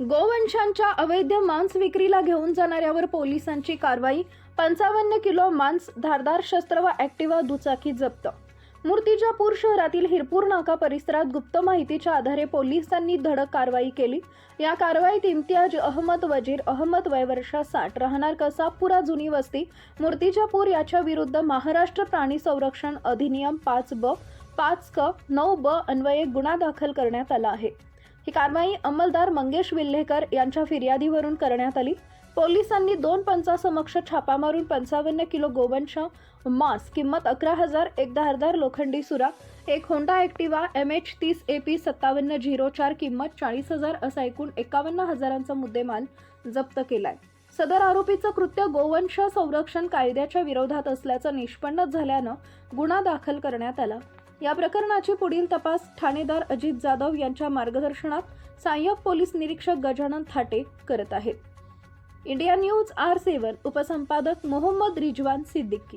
गोवंशांच्या अवैध मांस विक्रीला घेऊन जाणाऱ्यावर पोलिसांची कारवाई पंचावन्न किलो मांस धारदार शस्त्र व ॲक्टिवा दुचाकी जप्त. मूर्तिजापूर शहरातील हिरपूर नाका परिसरात गुप्त माहितीच्या आधारे पोलिसांनी धडक कारवाई केली. या कारवाईत इम्तियाज अहमद वजीर अहमद वयवर्षा साठ राहणार कसाबपुरा जुनी वस्ती मूर्तिजापूर याच्या विरुद्ध महाराष्ट्र प्राणी संरक्षण अधिनियम पाच ब पाच क नऊ ब अन्वये गुन्हा दाखल करण्यात आला आहे. ही कारवाई अंमलदार मंगेश विल्हेकर यांच्या फिर्यादीवरून करण्यात आली. पोलिसांनी दोन पंचासमक्ष छापा मारून पंचावन्न किलो गोवंश मांस किंमत अकरा हजार एक धारदार लोखंडी सुरा एक होंडा ॲक्टिवा एम एच तीस ए पी सत्तावन्न झिरो चार किंमत चाळीस हजार असा एकूण एकावन्न हजारांचा मुद्देमाल जप्त केलाय. सदर आरोपीचं कृत्य गोवंश संरक्षण कायद्याच्या विरोधात असल्याचं निष्पन्न झाल्यानं गुन्हा दाखल करण्यात आला. या प्रकरणाची पुढील तपास ठाणेदार अजित जाधव यांच्या मार्गदर्शनात सहाय्यक पोलीस निरीक्षक गजानन थाटे करत आहेत. इंडिया न्यूज आर सेवन उपसंपादक मोहम्मद रिजवान सिद्दीकी.